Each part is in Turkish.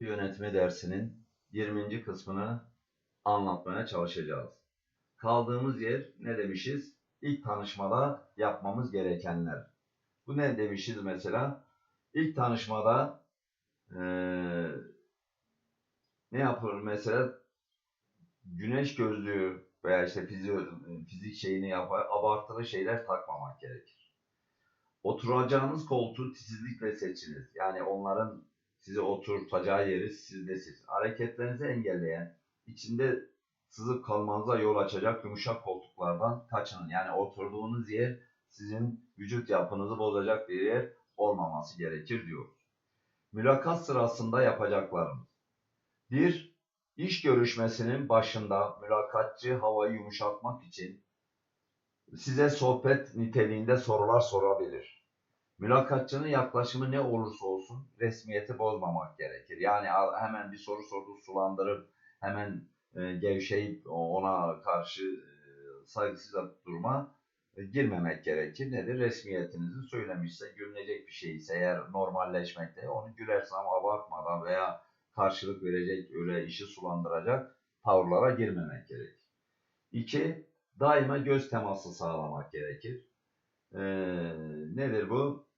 yönetme dersinin 20. kısmını anlatmaya çalışacağız. Kaldığımız yer ne demişiz? İlk tanışmada yapmamız gerekenler. Bu ne demişiz mesela? İlk tanışmada eee, ne yapılır mesela? Güneş gözlüğü veya işte fizik, fizik şeyini yapar, abartılı şeyler takmamak gerekir. Oturacağınız koltuğu titizlikle seçiniz. Yani onların sizi oturtacağı yeri siz de seçin. Hareketlerinizi engelleyen, içinde sızıp kalmanıza yol açacak yumuşak koltuklardan kaçının. Yani oturduğunuz yer sizin vücut yapınızı bozacak bir yer olmaması gerekir diyoruz. Mülakat sırasında yapacaklarımız. Bir, iş görüşmesinin başında mülakatçı havayı yumuşatmak için size sohbet niteliğinde sorular sorabilir. Mülakatçının yaklaşımı ne olursa olsun resmiyeti bozmamak gerekir. Yani hemen bir soru sordu sulandırıp hemen e, gevşeyip ona karşı e, saygısız duruma e, girmemek gerekir. Nedir? Resmiyetinizi söylemişse, gülünecek bir şeyse eğer normalleşmekte onu gülersem abartmadan veya karşılık verecek, öyle işi sulandıracak tavırlara girmemek gerekir. İki, daima göz teması sağlamak gerekir. Ee, nedir bu?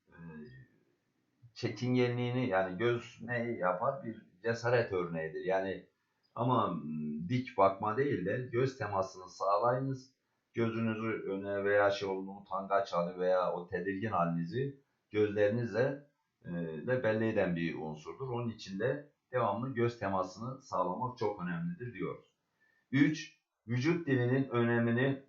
Çekingenliğini yani göz ne yapar? Bir cesaret örneğidir. Yani ama dik bakma değil de göz temasını sağlayınız. Gözünüzü öne veya şey olduğunu utangaç hali veya o tedirgin halinizi gözlerinizle e, de belli eden bir unsurdur. Onun için de devamlı göz temasını sağlamak çok önemlidir diyoruz. 3. Vücut dilinin önemini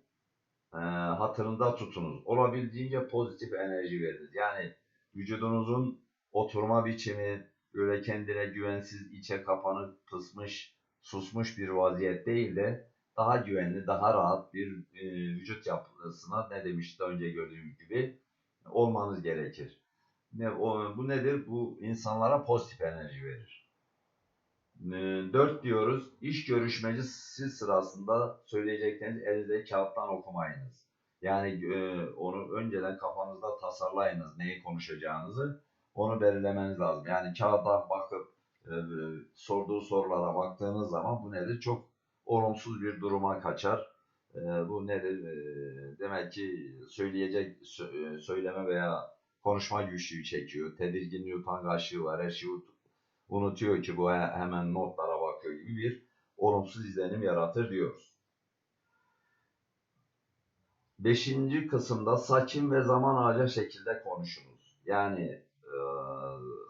e, hatırında tutunuz. Olabildiğince pozitif enerji veriniz. Yani vücudunuzun oturma biçimi öyle kendine güvensiz, içe kapanık, pısmış, susmuş bir vaziyet değil de daha güvenli, daha rahat bir e, vücut yapısına ne demişti önce gördüğüm gibi olmanız gerekir. Ne, o, bu nedir? Bu insanlara pozitif enerji verir. 4 diyoruz. İş görüşmecisi sırasında söyleyecekleriniz elinizde kağıttan okumayınız. Yani e, onu önceden kafanızda tasarlayınız neyi konuşacağınızı. Onu belirlemeniz lazım. Yani kağıda bakıp e, sorduğu sorulara baktığınız zaman bu nedir? Çok olumsuz bir duruma kaçar. E, bu nedir? E, demek ki söyleyecek sö- e, söyleme veya konuşma güçlüğü çekiyor. Tedirginliği, utangaçlığı var. Her şeyi ut- unutuyor ki bu he- hemen notlara bakıyor gibi bir olumsuz izlenim yaratır diyoruz. Beşinci kısımda sakin ve zaman alacak şekilde konuşunuz. Yani e,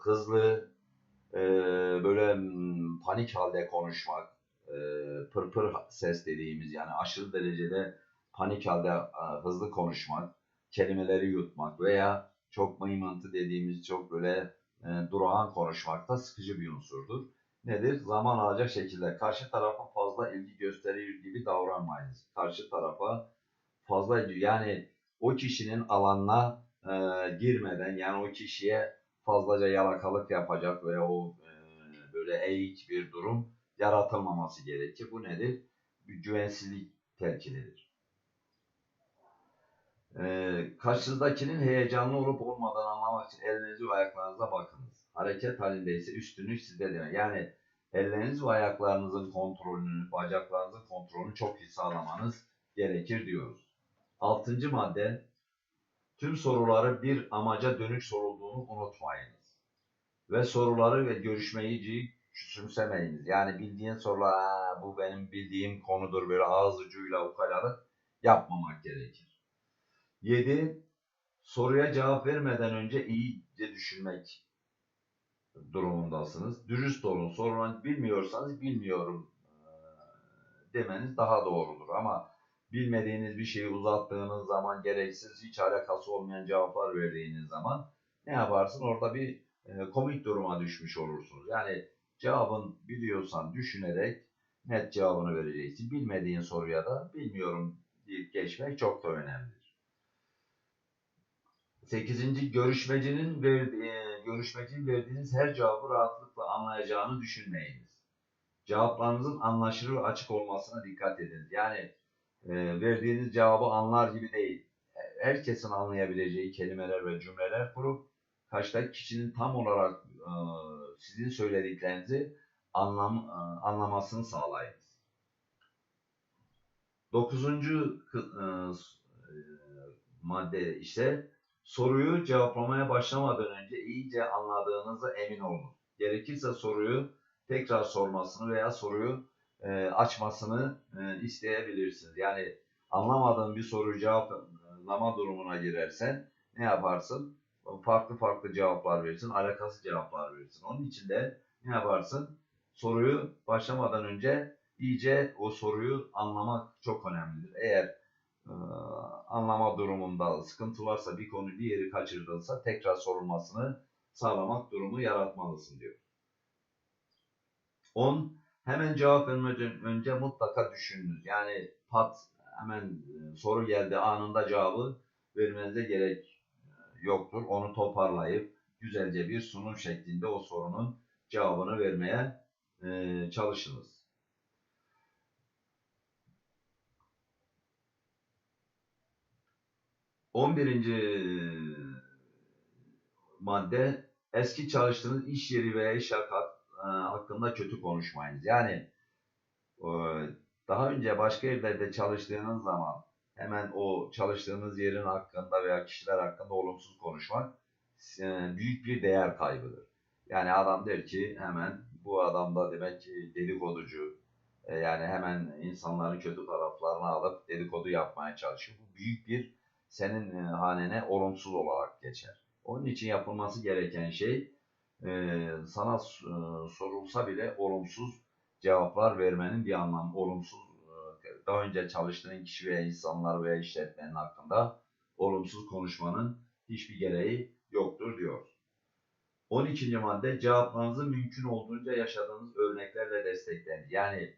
hızlı, e, böyle mm, panik halde konuşmak, e, pırpır ses dediğimiz yani aşırı derecede panik halde e, hızlı konuşmak, kelimeleri yutmak veya çok mıymıntı dediğimiz çok böyle durağan konuşmak da sıkıcı bir unsurdur. Nedir? Zaman alacak şekilde karşı tarafa fazla ilgi gösterir gibi davranmayınız. Karşı tarafa fazla yani o kişinin alanına e, girmeden yani o kişiye fazlaca yalakalık yapacak veya o e, böyle eğik bir durum yaratılmaması gerekir. Bu nedir? Bir güvensizlik telkinidir. Ee, karşınızdakinin heyecanlı olup olmadığını anlamak için ellerinizi ve ayaklarınıza bakınız. Hareket halindeyse üstünlük sizde demek. Yani elleriniz ve ayaklarınızın kontrolünü, bacaklarınızın kontrolünü çok iyi sağlamanız gerekir diyoruz. Altıncı madde, tüm soruları bir amaca dönük sorulduğunu unutmayınız. Ve soruları ve görüşmeyiciyi küçümsemeyiniz. Yani bildiğin sorular, "Aa, bu benim bildiğim konudur böyle ağız ucuyla ukalalık yapmamak gerekir. 7. Soruya cevap vermeden önce iyice düşünmek durumundasınız. Dürüst olun. Sorulan bilmiyorsanız bilmiyorum demeniz daha doğrudur. Ama bilmediğiniz bir şeyi uzattığınız zaman gereksiz hiç alakası olmayan cevaplar verdiğiniz zaman ne yaparsın? Orada bir e, komik duruma düşmüş olursunuz. Yani cevabın biliyorsan düşünerek net cevabını vereceksin. Bilmediğin soruya da bilmiyorum deyip geçmek çok da önemlidir. Sekizinci görüşmecinin verdiği, görüşmecinin verdiğiniz her cevabı rahatlıkla anlayacağını düşünmeyiniz. Cevaplarınızın anlaşılır ve açık olmasına dikkat ediniz. Yani e, verdiğiniz cevabı anlar gibi değil. Herkesin anlayabileceği kelimeler ve cümleler kurup karşıdaki kişinin tam olarak e, sizin söylediklerinizi anlam, e, anlamasını sağlayınız. Dokuzuncu e, e, madde ise soruyu cevaplamaya başlamadan önce iyice anladığınıza emin olun. Gerekirse soruyu tekrar sormasını veya soruyu e, açmasını e, isteyebilirsiniz. Yani anlamadığın bir soruyu cevaplama durumuna girersen ne yaparsın? Farklı farklı cevaplar verirsin, alakasız cevaplar verirsin. Onun için de ne yaparsın? Soruyu başlamadan önce iyice o soruyu anlamak çok önemlidir. Eğer e, anlama durumunda sıkıntı varsa bir konu bir yeri kaçırdıysa tekrar sorulmasını sağlamak durumu yaratmalısın diyor. 10. Hemen cevap vermeden önce mutlaka düşününüz. Yani pat hemen e, soru geldi anında cevabı vermenize gerek e, yoktur. Onu toparlayıp güzelce bir sunum şeklinde o sorunun cevabını vermeye e, çalışınız. 11. madde eski çalıştığınız iş yeri veya iş e, hakkında kötü konuşmayınız. Yani e, daha önce başka yerlerde çalıştığınız zaman hemen o çalıştığınız yerin hakkında veya kişiler hakkında olumsuz konuşmak e, büyük bir değer kaybıdır. Yani adam der ki hemen bu adam da demek ki dedikoducu, e, yani hemen insanların kötü taraflarını alıp dedikodu yapmaya çalışıyor. Bu büyük bir senin e, hanene olumsuz olarak geçer. Onun için yapılması gereken şey e, sana e, sorulsa bile olumsuz cevaplar vermenin bir anlamı olumsuz e, daha önce çalıştığın kişi veya insanlar veya işletmenin hakkında olumsuz konuşmanın hiçbir gereği yoktur diyor. 12. madde cevaplarınızı mümkün olduğunca yaşadığınız örneklerle destekleyin. Yani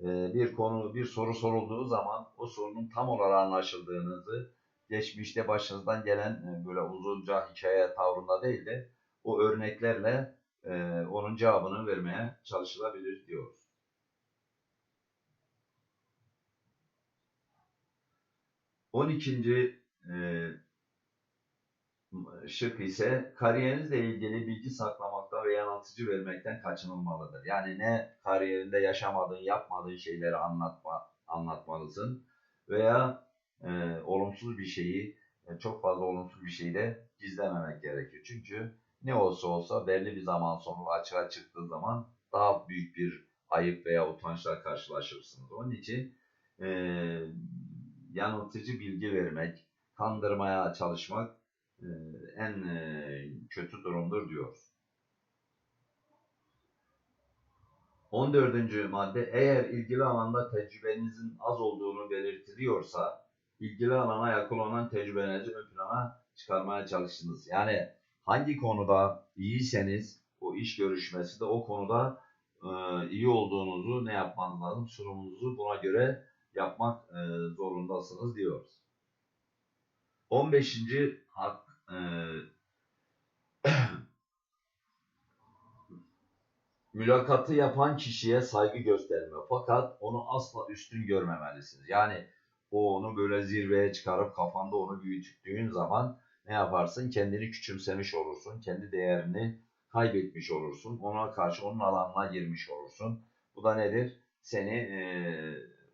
e, bir konu, bir soru sorulduğu zaman o sorunun tam olarak anlaşıldığınızı geçmişte başınızdan gelen e, böyle uzunca hikaye tavrında değil de o örneklerle e, onun cevabını vermeye çalışılabilir diyoruz. 12. e, şık ise kariyerinizle ilgili bilgi saklamakta ve yanıltıcı vermekten kaçınılmalıdır. Yani ne kariyerinde yaşamadığın, yapmadığın şeyleri anlatma, anlatmalısın veya e, olumsuz bir şeyi, e, çok fazla olumsuz bir şeyi de gizlememek gerekiyor. Çünkü ne olsa olsa belli bir zaman sonra açığa çıktığı zaman daha büyük bir ayıp veya utançla karşılaşırsınız. Onun için e, yanıltıcı bilgi vermek, kandırmaya çalışmak e, en e, kötü durumdur diyor. 14. madde eğer ilgili alanda tecrübenizin az olduğunu belirtiliyorsa ilgili alana yakın olan tecrübenizi ön plana çıkarmaya çalışınız. Yani hangi konuda iyiyseniz o iş görüşmesi de o konuda e, iyi olduğunuzu ne yapmanız lazım? Sunumunuzu buna göre yapmak e, zorundasınız diyoruz. 15. hak e, mülakatı yapan kişiye saygı gösterme. Fakat onu asla üstün görmemelisiniz. Yani o onu böyle zirveye çıkarıp kafanda onu büyüttüğün zaman ne yaparsın? Kendini küçümsemiş olursun. Kendi değerini kaybetmiş olursun. Ona karşı onun alanına girmiş olursun. Bu da nedir? Seni e,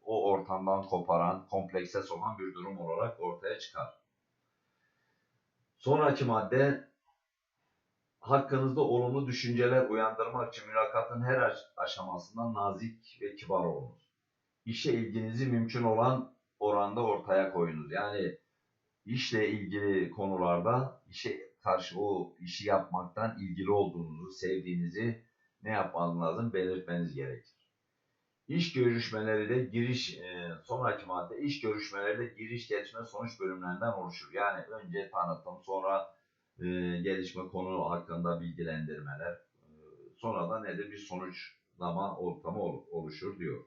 o ortamdan koparan, komplekse sokan bir durum olarak ortaya çıkar. Sonraki madde hakkınızda olumlu düşünceler uyandırmak için mülakatın her aş- aşamasında nazik ve kibar olunuz. İşe ilginizi mümkün olan oranda ortaya koyunuz. Yani işle ilgili konularda işe karşı o işi yapmaktan ilgili olduğunuzu, sevdiğinizi ne yapmanız lazım? Belirtmeniz gerekir. İş görüşmeleri de giriş, e, sonraki madde iş görüşmeleri de giriş, gelişme, sonuç bölümlerinden oluşur. Yani önce tanıtım, sonra e, gelişme konu hakkında bilgilendirmeler, e, sonra da nedir bir sonuçlama ortamı ol- oluşur diyor.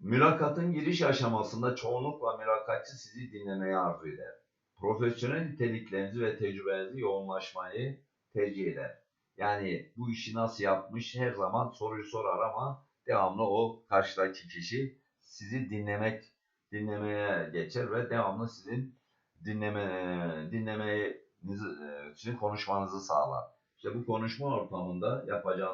Mülakatın giriş aşamasında çoğunlukla mülakatçı sizi dinlemeye arzu eder. Profesyonel niteliklerinizi ve tecrübenizi yoğunlaşmayı tercih eder. Yani bu işi nasıl yapmış her zaman soruyu sorar ama devamlı o karşıdaki kişi sizi dinlemek dinlemeye geçer ve devamlı sizin dinleme dinlemenizi e, sizin konuşmanızı sağlar. İşte bu konuşma ortamında yapacağınız